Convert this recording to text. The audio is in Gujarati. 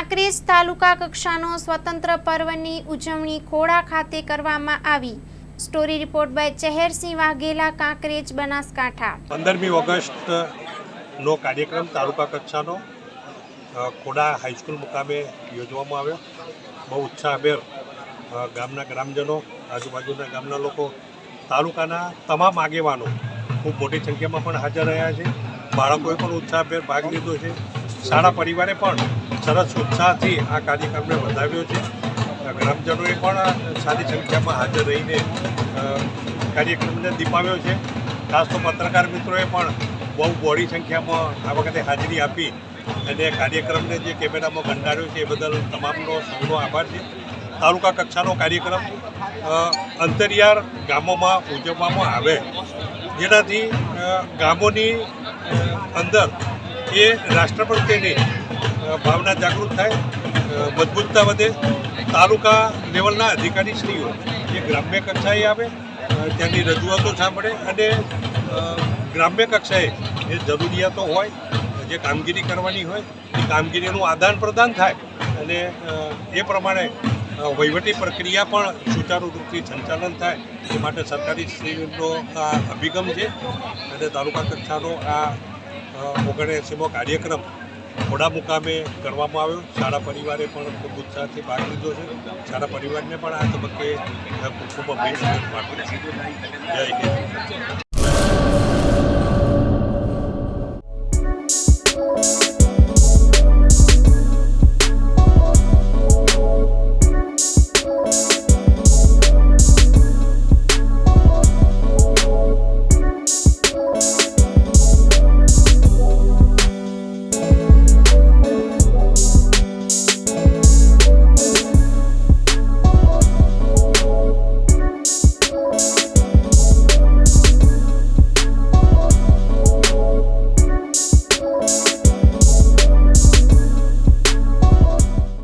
કાંકરેજ તાલુકા કક્ષાનો સ્વતંત્ર પર્વની ઉજવણી ખોડા ખાતે કરવામાં આવી. Story report by Chehersinh Vaghela, Kankrej, Banaskantha. પંદરમી ઓગસ્ટનો કાર્યક્રમ તાલુકા કક્ષાનો ખોડા હાઈસ્કૂલ મુકામે યોજવામાં આવ્યો. બહુ ઉત્સાહભેર ગામના ગ્રામજનો, આજુબાજુના ગામના લોકો, તાલુકાના તમામ આગેવાનો ખૂબ મોટી સંખ્યામાં પણ હાજર રહ્યા છે. બાળકોએ પણ ઉત્સાહભેર ભાગ લીધો છે. શાળા પરિવારે પણ સરસ ઉત્સાહથી આ કાર્યક્રમને વધાવ્યો છે. ગ્રામજનોએ પણ સારી સંખ્યામાં હાજર રહીને કાર્યક્રમને દીપાવ્યો છે. ખાસ તો પત્રકાર મિત્રોએ પણ બહુ બોડી સંખ્યામાં આ વખતે હાજરી આપી અને કાર્યક્રમને જે કેમેરામાં કંડાર્યો છે એ બદલ તમામનો સૌનો આભાર છે. તાલુકા કક્ષાનો કાર્યક્રમ અંતરિયાળ ગામોમાં ઉજવવામાં આવે. જેનાથી ગામોની અંદર એ રાષ્ટ્ર ભાવના જાગૃત થાય મજબૂતતા વધે. તાલુકા લેવલના અધિકારીશ્રીઓ, જે ગ્રામ્ય કક્ષાએ આવે ત્યાંની રજૂઆતો સાંભળે અને ગ્રામ્ય કક્ષાએ જે જરૂરિયાતો હોય, જે કામગીરી કરવાની હોય, એ કામગીરીનું આદાન પ્રદાન થાય અને એ પ્રમાણે વહીવટી પ્રક્રિયા પણ સુચારુ રૂપથી સંચાલન થાય. એ માટે સરકારી શ્રીનો આ અભિગમ છે અને તાલુકા કક્ષાનો આ ઓગણએંસીમો કાર્યક્રમ થોડા મુકામે કરવામાં આવ્યો. શાળા પરિવારે પણ ખૂબ ઉત્સાહથી ભાગ લીધો છે. શાળા પરિવારને પણ આ તબક્કે ખૂબ ખૂબ અભિનંદન પાઠવું છું. જય હિન્દ.